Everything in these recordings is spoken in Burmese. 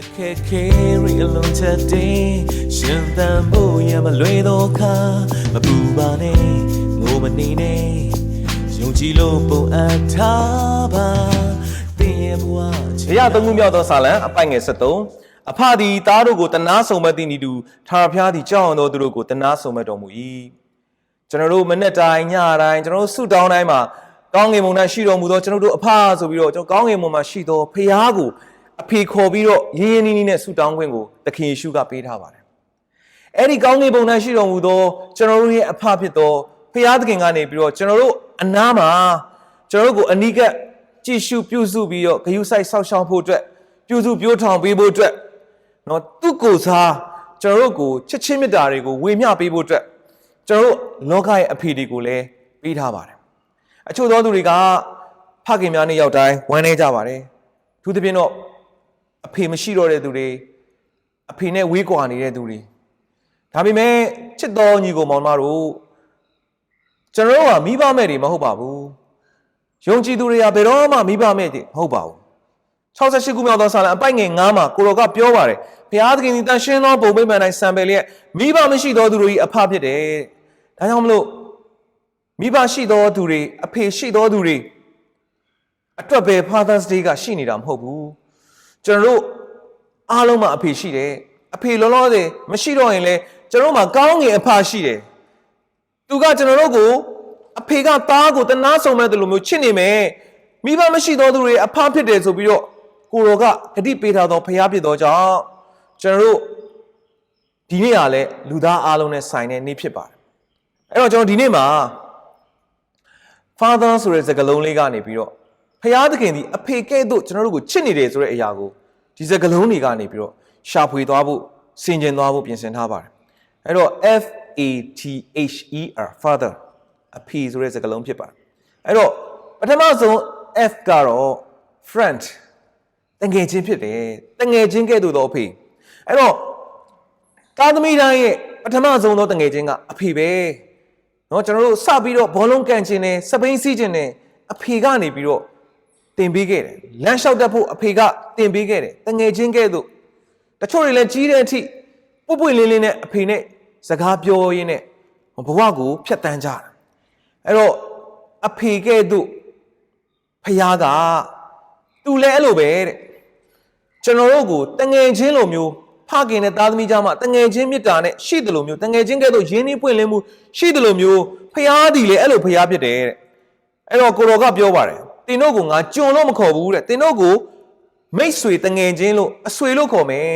အခက်ခဲရီအလုံးချက်တဲ့ရှင်သန်ဖို့ရမလွယ်တော့ခါမပူပါနဲ့ငိုမနေနဲ့ယုံကြည်လို့ပုံအပ်ထားပါတင်းရဲ့ဘဝချဘုရားသုံးခုမြောက်သောစာလံအပိုင်ငယ်73အဖသည်သားတို့ကိုတနာဆုံမဲ့သည့်ဤသူထာဝရဘုရားသည်ကြောက်အောင်သောသူတို့ကိုတနာဆုံမဲ့တော်မူ၏ကျွန်တော်တို့မနေ့တိုင်းညတိုင်းကျွန်တော်တို့ဆုတောင်းတိုင်းမှာကောင်းငင်ဘုံ၌ရှိတော်မူသောကျွန်တော်တို့အဖဆိုပြီးတော့ကျွန်တော်ကောင်းငင်ဘုံမှာရှိသောဘုရားကို အဖေခေါ်ပြီးတော့ရင်းရင်းနှီးနှီးနဲ့ဆုတောင်းခွင့်ကိုသခင်ယေရှုကပေးထားပါတယ်အဲ့ဒီကောင်းငင်ဘုံ၌ရှိတော်မူသောကျွန်တော်တို့ရဲ့အဖဖြစ်သောဘုရားသခင်ကနေပြီးတော့ကျွန်တော်တို့အနားမှာကျွန်တော်တို့ကိုအနိကကြည့်ရှုပြုစုပြီးတော့ဂယုစိုက်ဆောက်ရှောက်ဖို့အတွက်ပြုစုပြောထောင်ပေးဖို့အတွက်နော်သူ့ကိုယ်စားကျွန်တော်တို့ကိုချစ်ချင်းမေတ္တာတွေကိုဝေမျှပေးဖို့အတွက်ကျွန်တော်တို့လောကရဲ့အဖေတွေကိုလည်းပေးထားပါတယ်အချို့သောသူတွေကဖခင်များနဲ့ရောက်တိုင်းဝမ်းနေကြပါတယ်သူသဖြင့်တော့ အဖေမရှိတော့တဲ့သူတွေအဖေနဲ့ဝေးကွာနေတဲ့သူတွေဒါပေမဲ့ချစ်တော်ညီကိုမောင်မတို့ကျွန်တော်တို့ကမိဘမဲ့တွေမဟုတ်ပါဘူးယုံကြည်သူတွေကဘယ်တော့မှမိဘမဲ့တွေမဟုတ်ပါဘူး68ခုမြောက်သောစာလံအပိုက်ငယ်9မှာကိုတော်ကပြောပါတယ်ဘုရားသခင်ဒီတန်ရှင်းသောပုံပိမှန်တိုင်းစံပယ်လျက်မိဘမရှိသောသူတို့၏အဖဖြစ်တယ်ဒါကြောင့်မလို့မိဘရှိသောသူတွေအဖေရှိသောသူတွေအတွက်ပဲ Father's Day ကရှိနေတာမဟုတ်ဘူး ကျွန်တော်တို့အားလုံးမှာအဖေရှိတယ်အဖေလောလောဆယ်မရှိတော့ရင်လည်းကျွန်တော်တို့မှာကောင်းငင်အဖရှိတယ်သူကကျွန်တော်တို့ကိုအဖေကသားကိုတနာဆုံမဲ့တယ်လို့မျိုးချစ်နေမယ်မိဘမရှိသောသူတွေအဖဖြစ်တယ်ဆိုပြီးတော့ကိုတော်ကဂတိပေးထားသောဖရားဖြစ်သောကြောင့်ကျွန်တော်တို့ဒီနေ့ကလည်းလူသားအားလုံးနဲ့ဆိုင်တဲ့နေ့ဖြစ်ပါတယ်အဲ့တော့ကျွန်တော်ဒီနေ့မှာ father ဆိုတဲ့စကားလုံးလေးကနေပြီးတော့ ဖရာသခင်ဒီအဖေကဲ့သို့ကျွန်တော်တို့ကိုချစ်နေတယ်ဆိုတဲ့အရာကိုဒီစကားလုံးတွေကနေပြီးတော့ရှာဖွေသွားဖို့စင်ကြင်သွားဖို့ပြင်ဆင်ထားပါတယ်အဲ့တော့ F A T H E R father အဖေဆိုတဲ့စကားလုံးဖြစ်ပါတယ်အဲ့တော့ပထမဆုံး F ကတော့ friend တငယ်ချင်းဖြစ်တယ်တငယ်ချင်းကဲ့သို့သောအဖေအဲ့တော့သားသမီးတိုင်းရဲ့ပထမဆုံးသောတငယ်ချင်းကအဖေပဲเนาะကျွန်တော်တို့စပြီးတော့ဘောလုံးကန်ခြင်းနဲ့စပိန်စီးခြင်းနဲ့အဖေကနေပြီးတော့ တင်ပေးခဲ့တယ်လမ်းလျှောက်တတ်ဖို့အဖေကတင်ပေးခဲ့တယ်တငယ်ချင်းကဲ့သို့တချို့တွေလည်းကြီးတဲ့အထိပွပွလင်းလင်းနဲ့အဖေနဲ့စကားပြောရင်းနဲ့ဘဝကိုဖျက်တမ်းကြတာအဲ့တော့အဖေကဲ့သို့ဖခင်ကသူလည်းအဲ့လိုပဲတဲ့ကျွန်တော်တို့ကိုတငယ်ချင်းလိုမျိုးဖခင်နဲ့သားသမီးကြားမှာတငယ်ချင်းမေတ္တာနဲ့ရှိတယ်လို့မျိုးတငယ်ချင်းကဲ့သို့ရင်းနှီးပွင့်လင်းမှုရှိတယ်လို့မျိုးဖခင်ဒီလေအဲ့လိုဖခင်ဖြစ်တယ်တဲ့အဲ့တော့ကိုတော်ကပြောပါတယ် တင်တို့ကိုငါကြုံလို့မခေါ်ဘူးတဲ့တင်တို့ကိုမိတ်ဆွေတငယ်ချင်းလို့အဆွေလို့ခေါ်မယ်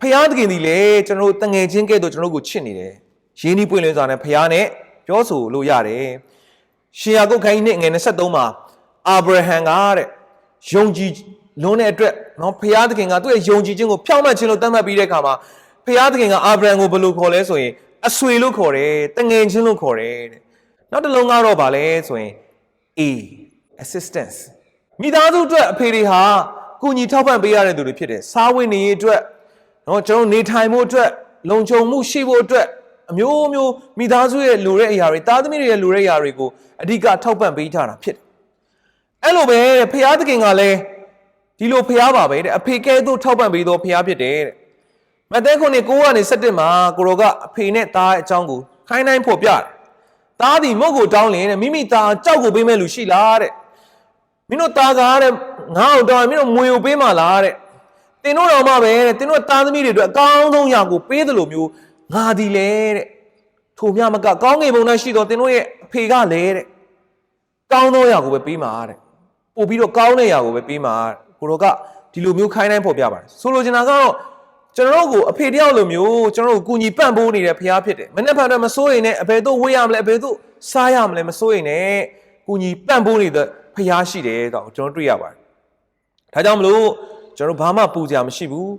ဖခင်တခင်ဒီလေကျွန်တော်တို့တငယ်ချင်းကဲ့သို့ကျွန်တော်တို့ကိုချစ်နေတယ်ရင်းနှီးပွင့်လင်းစွာနဲ့ဖခင်နဲ့ပြောဆိုလို့ရတယ်ရှင်ယာကုပ်ခိုင်းနဲ့ငယ်23မှာအာဗြဟံကတဲ့ယုံကြည်လွန်းတဲ့အတွက်နော်ဖျားသခင်ကသူ့ရဲ့ယုံကြည်ခြင်းကိုဖြောင့်မတ်ခြင်းလို့သတ်မှတ်ပြီးတဲ့အခါမှာဖျားသခင်ကအာဗြဟံကိုဘယ်လိုခေါ်လဲဆိုရင်အဆွေလို့ခေါ်တယ်တငယ်ချင်းလို့ခေါ်တယ်တဲ့နောက်တစ်လုံးကတော့ဗာလဲဆိုရင် A assistance မိသားစုအတွက်အဖေတွေဟာကုညီထောက်ပံ့ပေးရတဲ့သူတွေဖြစ်တယ်စားဝတ်နေရေးအတွက်နော်ကျွန်တော်နေထိုင်မှုအတွက်လုံခြုံမှုရှိဖို့အတွက်အမျိုးမျိုးမိသားစုရဲ့လိုတဲ့အရာတွေသားသမီးတွေရဲ့လိုတဲ့အရာတွေကိုအဓိကထောက်ပံ့ပေးထားတာဖြစ်တယ်အဲ့လိုပဲဖျားသခင်ကလည်းဒီလိုဖျားပါပဲတဲ့အဖေကဲသို့ထောက်ပံ့ပေးသောဖျားဖြစ်တယ်တဲ့မဿဲခုနှစ်9ကနေ17မှာကိုရောကအဖေနဲ့သားရဲ့အကြောင်းကိုခိုင်းတိုင်းဖော်ပြတယ်သားဒီမုတ်ကိုတောင်းလင်တဲ့မိမိသားကြောက်ကိုပေးမဲ့လူရှိလားတဲ့ မင်းတို့တာကားတဲ့ငါ့အောင်တောင်းရင်မင်းတို့မွေကိုပေးမှလားတဲ့တင်တို့တော်မှပဲတဲ့တင်တို့သားသမီးတွေအတွက်အကောင်းဆုံးရာကိုပေးတယ်လို့မျိုးငါဒီလေတဲ့ထိုမြမကကောင်းငယ်ပုံနဲ့ရှိတော့တင်တို့ရဲ့အဖေကလည်းတဲ့ကောင်းသောရာကိုပဲပေးမှာတဲ့ပို့ပြီးတော့ကောင်းတဲ့ရာကိုပဲပေးမှာကိုတော့ကဒီလိုမျိုးခိုင်းတိုင်းဖော်ပြပါတယ်ဆိုလိုချင်တာကတော့ကျွန်တော်တို့ကိုအဖေတယောက်လိုမျိုးကျွန်တော်တို့ကိုကူညီပံ့ပိုးနေတဲ့ဖရားဖြစ်တယ်မနေ့ဖန်တော့မစိုးရင်လည်းအဘယ်သို့ဝေးရမလဲအဘယ်သို့စားရမလဲမစိုးရင်လည်းကူညီပံ့ပိုးနေတဲ့ ဖရားရှိတယ်တော့ကျွန်တော်တွေ့ရပါတယ်ဒါကြောင့်မလို့ကျွန်တော်တို့ဘာမှပူကြမရှိဘူး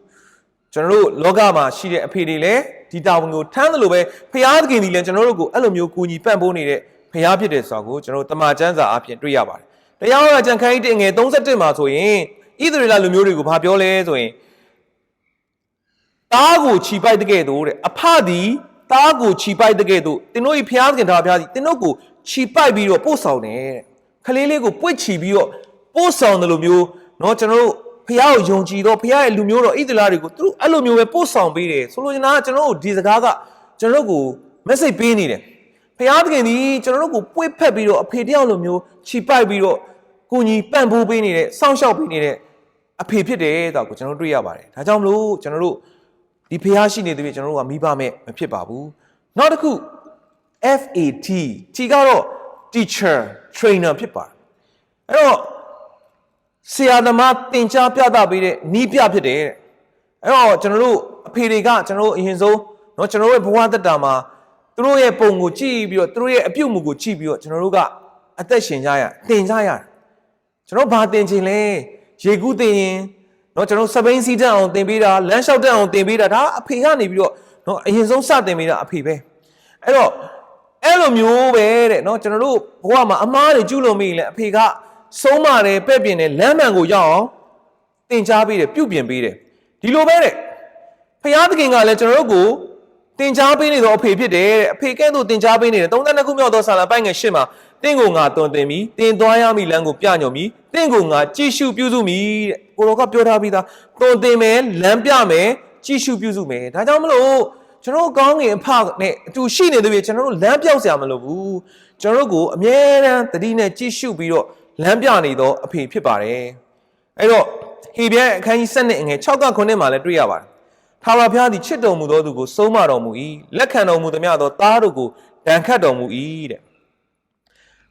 ကျွန်တော်တို့လောကမှာရှိတဲ့အဖေတွေလည်းဒီတာဝန်ကိုထမ်းတယ်လို့ပဲဖရားသခင်ဒီလည်းကျွန်တော်တို့ကိုအဲ့လိုမျိုးကူညီပံ့ပိုးနေတဲ့ဖရားဖြစ်တယ်ဆိုတာကိုကျွန်တော်တို့တမန်ကျမ်းစာအပြင်တွေ့ရပါတယ်တရားဟောကြံခိုင်းတဲ့ငယ်31မှာဆိုရင်ဣသရေလလူမျိုးတွေကိုဘာပြောလဲဆိုရင်တားကိုခြိပိုက်တဲ့ကဲ့သို့တဲ့အဖသည်တားကိုခြိပိုက်တဲ့ကဲ့သို့တင်းတို့ဤဖျားသခင်တော်ဖျားသည်တင်းတို့ကိုခြိပိုက်ပြီးတော့ပို့ဆောင်တယ်တဲ့ ခလေးလေးကိုပွင့်ချီပြီးတော့ပို့ဆောင်တယ်လို့မျိုးเนาะကျွန်တော်တို့ဖ ဖះကိုယုံကြည်တော့ဖះရဲ့လူမျိုးတော်ဣသလာတွေကိုသူတို့အဲ့လိုမျိုးပဲပို့ဆောင်ပေးတယ်ဆိုလိုချင်တာကကျွန်တော်တို့ဒီစကားကကျွန်တော်တို့ကို message ပေးနေတယ်ဖះသခင်ဒီကျွန်တော်တို့ကိုပွေ့ဖက်ပြီးတော့အဖေတယောက်လိုမျိုးခြိပိုက်ပြီးတော့ကိုကြီးပန့်ပိုးပေးနေတဲ့စောင့်ရှောက်ပေးနေတဲ့အဖေဖြစ်တယ်ဆိုတော့ကျွန်တော်တို့တွေ့ရပါတယ်ဒါကြောင့်မလို့ကျွန်တော်တို့ဒီဖះရှိနေသေးပြီကျွန်တော်တို့ကမိဘမဲ့မဖြစ်ပါဘူးနောက်တစ်ခု FAT T ကတော့ teacher trainer ဖြစ်ပါတယ်အဲ့တော့ဆရာသမားသင်ကြားပြသပေးတဲ့နီးပြဖြစ်တယ်တဲ့အဲ့တော့ကျွန်တော်တို့အဖေတွေကကျွန်တော်တို့အရင်ဆုံးเนาะကျွန်တော်တို့ရဲ့ဘဝတက်တာမှာသူတို့ရဲ့ပုံကိုကြည့်ပြီးတော့သူတို့ရဲ့အပြုတ်မှုကိုကြည့်ပြီးတော့ကျွန်တော်တို့ကအသက်ရှင်ကြရသင်ကြရတယ်ကျွန်တော်ဘာသင်ခြင်းလဲရေကူးသင်ရင်เนาะကျွန်တော်စပိန်စီတက်အောင်သင်ပေးတာလမ်းလျှောက်တက်အောင်သင်ပေးတာဒါအဖေကနေပြီးတော့เนาะအရင်ဆုံးစတင်ပေးတာအဖေပဲအဲ့တော့ အဲ့လိုမျိုးပဲတဲ့เนาะကျွန်တော်တို့ဘဝမှာအမားတွေကျူးလွန်မိရင်လည်းအဖေကဆုံးမတယ်ပဲ့ပြင်တယ်လမ်းမှန်ကိုရောက်အောင်သင်ကြားပေးတယ်ပြုပြင်ပေးတယ်ဒီလိုပဲတဲ့ဖယားသခင်ကလည်းကျွန်တော်တို့ကိုသင်ကြားပေးနေတော့အဖေဖြစ်တယ်တဲ့အဖေကဲ့သို့သင်ကြားပေးနေတယ်32ခုမြောက်သောဆာလာပိုင်ငယ်ရှစ်မှာတင့်ကိုငါတွင်တင်ပြီးတင်သွားရမည့်လမ်းကိုပြညွန်ပြီးတင့်ကိုငါကြည့်ရှုပြုစုမည်တဲ့ကိုတော်ကပြောထားပြီးသားတွင်တင်မယ်လမ်းပြမယ်ကြည့်ရှုပြုစုမယ်ဒါကြောင့်မလို့ ကျွန်တော်တို့ကောင်းငင်အဖနဲ့အတူရှိနေသေးပြီကျွန်တော်တို့လမ်းပြောက်စရာမလိုဘူးကျွန်တော်တို့ကိုအမြဲတမ်းတတိနဲ့ကြည့်ရှုပြီးတော့လမ်းပြနေတော့အဖေဖြစ်ပါတယ်အဲ့တော့ဟေဘရဲအခန်းကြီး7နဲ့အငယ်6က9မှာလည်းတွေ့ရပါတယ်ထာဝရဘုရားသည်ချစ်တော်မူသောသူကိုစိုးမတော်မူ၏လက်ခံတော်မူသမျှသောသားတို့ကိုဒဏ်ခတ်တော်မူ၏တဲ့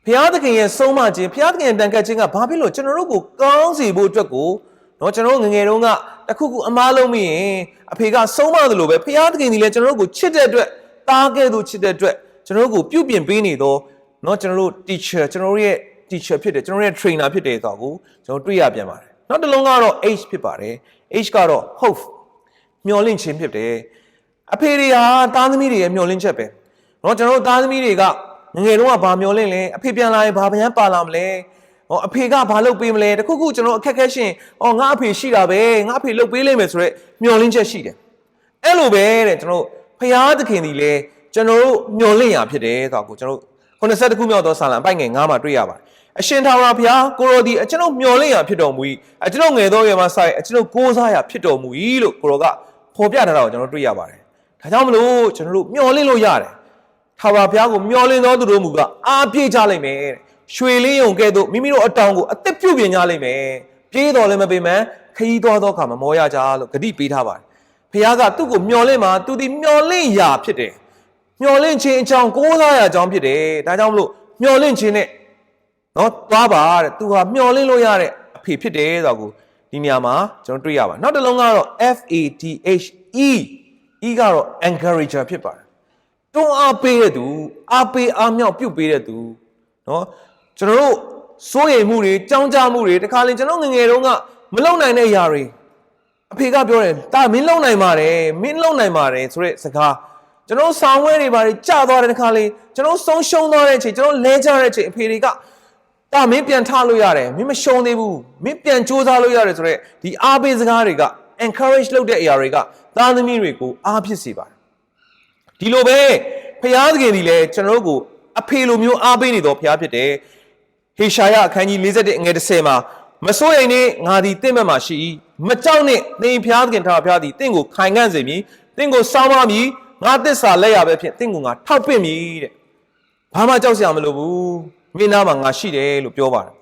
ဘုရားသခင်ရဲ့ဆုံးမခြင်းဘုရားသခင်ရဲ့တန်ခတ်ခြင်းကဘာဖြစ်လို့ကျွန်တော်တို့ကိုကောင်းစေဖို့အတွက်ကို เนาะကျွန်တော်တို့ငယ်ငယ်တုန်းကတခုခုအမားလုံးမိရင်အဖေကဆုံးမသလိုပဲဘုရားသခင်ဒီလည်းကျွန်တော်တို့ကိုချစ်တဲ့အတွက်တားခဲ့သူချစ်တဲ့အတွက်ကျွန်တော်တို့ကိုပြုပြင်ပေးနေတော့เนาะကျွန်တော်တို့ teacher ကျွန်တော်တို့ရဲ့ teacher ဖြစ်တယ်ကျွန်တော်တို့ရဲ့ trainer ဖြစ်တယ်ဆိုတော့ကိုကျွန်တော်တွေ့ရပြန်ပါတယ်နောက်တစ်လုံးကတော့ H ဖြစ်ပါတယ် H ကတော့ hope မျော်လင့်ခြင်းဖြစ်တယ်အဖေတွေဟာသားသမီးတွေရဲ့မျော်လင့်ချက်ပဲเนาะကျွန်တော်တို့သားသမီးတွေကငငယ်တုန်းကဘာမျော်လင့်လဲအဖေပြန်လာရင်ဘာဗျမ်းပါလာမလဲ ဟောအဖေကဘာလုပ်ပေးမလဲတခုခုကျွန်တော်အခက်ခဲရှင်ဟောငါအဖေရှိတာပဲငါအဖေလုပ်ပေးလိမ့်မယ်ဆိုတော့မျော်လင့်ချက်ရှိတယ်အဲ့လိုပဲတဲ့ကျွန်တော်တို့ဖရာသခင်ဒီလေကျွန်တော်တို့မျော်လင့်ရဖြစ်တယ်ဆိုတော့ကိုကျွန်တော်တို့90ခုမြောက်သောဆာလံပိုက်ငယ်9မှာတွေ့ရပါတယ်အရှင်သာဝရဘုရားကိုရောဒီအကျွန်ုပ်မျော်လင့်ရဖြစ်တော်မူ၏အကျွန်ုပ်ငယ်သောရွယ်မှာစရအကျွန်ုပ်ကိုးစားရဖြစ်တော်မူ၏လို့ကိုရောကဖော်ပြထားတာကိုကျွန်တော်တွေ့ရပါတယ်ဒါကြောင့်မလို့ကျွန်တော်တို့မျော်လင့်လို့ရတယ်ထာဝရဘုရားကိုမျော်လင့်သောသူတို့မူကအားပြေးကြလိမ့်မယ်တဲ့ ရွှေလင်းယုံကဲ့သို့မိမိတို့အတောင်ကိုအသက်ပြုတ်ပြင်ကြလိမ့်မယ်ပြေးတော်လည်းမပေမန်ခရီးသွားသောအခါမှာမောရကြလို့ဂတိပေးထားပါတယ်ဖခင်ကသူ့ကိုမျော်လင့်မှာသူဒီမျော်လင့်ရာဖြစ်တယ်မျော်လင့်ခြင်းအကြောင်းကိုးစားရာအကြောင်းဖြစ်တယ်ဒါကြောင့်မလို့မျော်လင့်ခြင်းနဲ့နော်သွားပါတဲ့သူဟာမျော်လင့်လို့ရတဲ့အဖေဖြစ်တယ်ဆိုတာကိုဒီနေရာမှာကျွန်တော်တွေ့ရပါတယ်နောက်တစ်လုံးကတော့ F A T H E E ကတော့ encourager ဖြစ်ပါတယ်တွန်းအားပေးတဲ့သူအားပေးအားမြောက်ပြုတ်ပေးတဲ့သူနော် ကျွန်တော်တို့စိုးရိမ်မှုတွေကြောင်းကြမှုတွေတခါလေကျွန်တော်ငယ်ငယ်တုန်းကမလုံနိုင်တဲ့အရာတွေအဖေကပြောတယ်ဒါမင်းလုံနိုင်ပါတယ်မင်းလုံနိုင်ပါတယ်ဆိုတဲ့စကားကျွန်တော်ဆောင်းဝဲတွေဘာတွေကြာသွားတဲ့တခါလေကျွန်တော်ဆုံးရှုံးသွားတဲ့အချိန်ကျွန်တော်လဲကြတဲ့အချိန်အဖေတွေကဒါမင်းပြန်ထလို့ရတယ်မင်းမရှုံးသေးဘူးမင်းပြန်စူးစမ်းလို့ရတယ်ဆိုတော့ဒီအားပေးစကားတွေက encourage လုပ်တဲ့အရာတွေကသားသမီးတွေကိုအားဖြစ်စေပါတယ်ဒီလိုပဲဖျားသခင်ဒီလဲကျွန်တော်တို့ကိုအဖေလိုမျိုးအားပေးနေတော့ဖျားဖြစ်တယ် ဟေရှာယအခန်းကြီး41အငယ်30မှာမစိုးရိမ်နဲ့ငါသည်တင့်ဘက်မှာရှိ၏မကြောက်နဲ့သင်ဖျားသခင်ထာဖျားသည်တင့်ကိုခိုင်ခံ့စေမည်တင့်ကိုစောင်းပါမည်ငါသစ္စာလက်ရပဲဖြင့်တင့်ကိုငါထောက်ပင့်မည်တဲ့ဘာမှကြောက်စရာမလိုဘူးမင်းသားမှာငါရှိတယ်လို့ပြောပါတယ်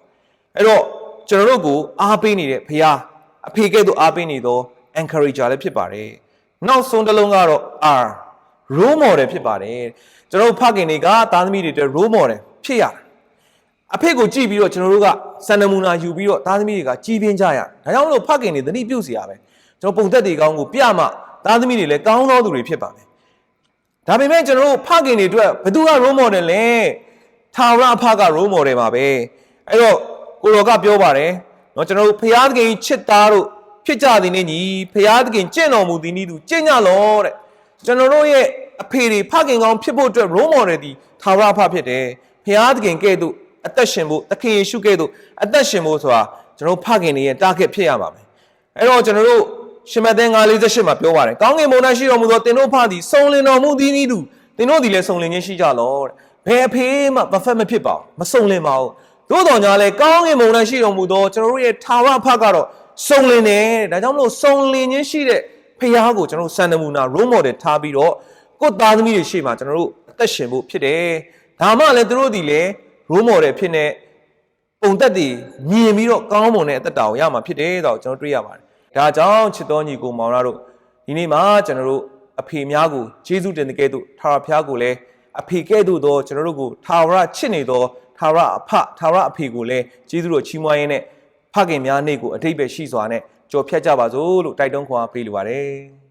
အဲ့တော့ကျွန်တော်တို့ကိုအားပေးနေတဲ့ဖျားအဖေကဲ့သို့အားပေးနေသော encourager လည်းဖြစ်ပါတယ်နောက်ဆုံးတစ်လုံးကတော့ R role model ဖြစ်ပါတယ်ကျွန်တော်တို့ဖခင်တွေကသားသမီးတွေအတွက် role model ဖြစ်ရတယ် အဖေကိုကြည့်ပြီးတော့ကျွန်တော်တို့ကစံနမူနာယူပြီးတော့သားသမီးတွေကကြီးပြင်းကြရဒါကြောင့်မလို့ဖခင်တွေသတိပြုစီရပဲကျွန်တော်ပုံသက်တွေကောင်းကိုပြမှသားသမီးတွေလည်းကောင်းသောသူတွေဖြစ်ပါမယ်ဒါပေမဲ့ကျွန်တော်တို့ဖခင်တွေအတွက်ဘယ်သူက role model လဲထာဝရအဖက role model ပါပဲအဲ့တော့ကိုတော်ကပြောပါတယ်เนาะကျွန်တော်တို့ဖခင်သခင်ချစ်သားတို့ဖြစ်ကြသည်နဲ့ညီဖခင်သခင်ကြင့်တော်မူသည်နည်းသူကြင့်ကြလောတဲ့ကျွန်တော်တို့ရဲ့အဖေတွေဖခင်ကောင်းဖြစ်ဖို့အတွက် role model ဒီထာဝရအဖဖြစ်တယ်ဖခင်သခင်ကဲ့သို့ အသက်ရှင်ဖို့သခင်ယေရှုကဲ့သို့အသက်ရှင်ဖို့ဆိုတာကျွန်တော်ဖခင်တွေရဲ့ target ဖြစ်ရမှာပဲအဲ့တော့ကျွန်တော်တို့ရှင်မသင်948မှာပြောပါတယ်ကောင်းကင်ဘုံ၌ရှိတော်မူသောသင်တို့ဖသည်စုံလင်တော်မူသည်နည်းသူသင်တို့သည်လည်းစုံလင်ခြင်းရှိကြလောတဲ့ဘယ်အဖေမှ perfect မဖြစ်ပါဘူးမစုံလင်ပါဘူးသို့တော်ညာလဲကောင်းကင်ဘုံ၌ရှိတော်မူသောကျွန်တော်တို့ရဲ့ထာဝရဖကတော့စုံလင်တယ်ဒါကြောင့်မလို့စုံလင်ခြင်းရှိတဲ့ဖခင်ကိုကျွန်တော်တို့စံနမူနာ role model ထားပြီးတော့ကိုယ့်သားသမီးတွေရှေ့မှာကျွန်တော်တို့အသက်ရှင်ဖို့ဖြစ်တယ်ဒါမှလည်းသူတို့ဒီလေ role model ဖြစ်နေပုံသက်တည်မြင်ပြီးတော့ကောင်းမွန်တဲ့အသက်တာကိုရမှာဖြစ်တယ်တော့ကျွန်တော်တွေ့ရပါတယ်ဒါကြောင့်ချစ်တော်ညီကိုမောင်ရတို့ဒီနေ့မှာကျွန်တော်တို့အဖေများကိုကျေးဇူးတင်တဲ့ကဲ့သို့ထာဝရဘုရားကိုလည်းအဖေကဲ့သို့သောကျွန်တော်တို့ကိုထာဝရချစ်နေသောထာဝရအဖထာဝရအဖေကိုလည်းကျေးဇူးတော်ချီးမွမ်းရင်းနဲ့ဖခင်များနေ့ကိုအတိတ်ပဲရှိစွာနဲ့ကြော်ဖြတ်ကြပါစို့လို့တိုက်တွန်းခွာပေးလိုပါတယ်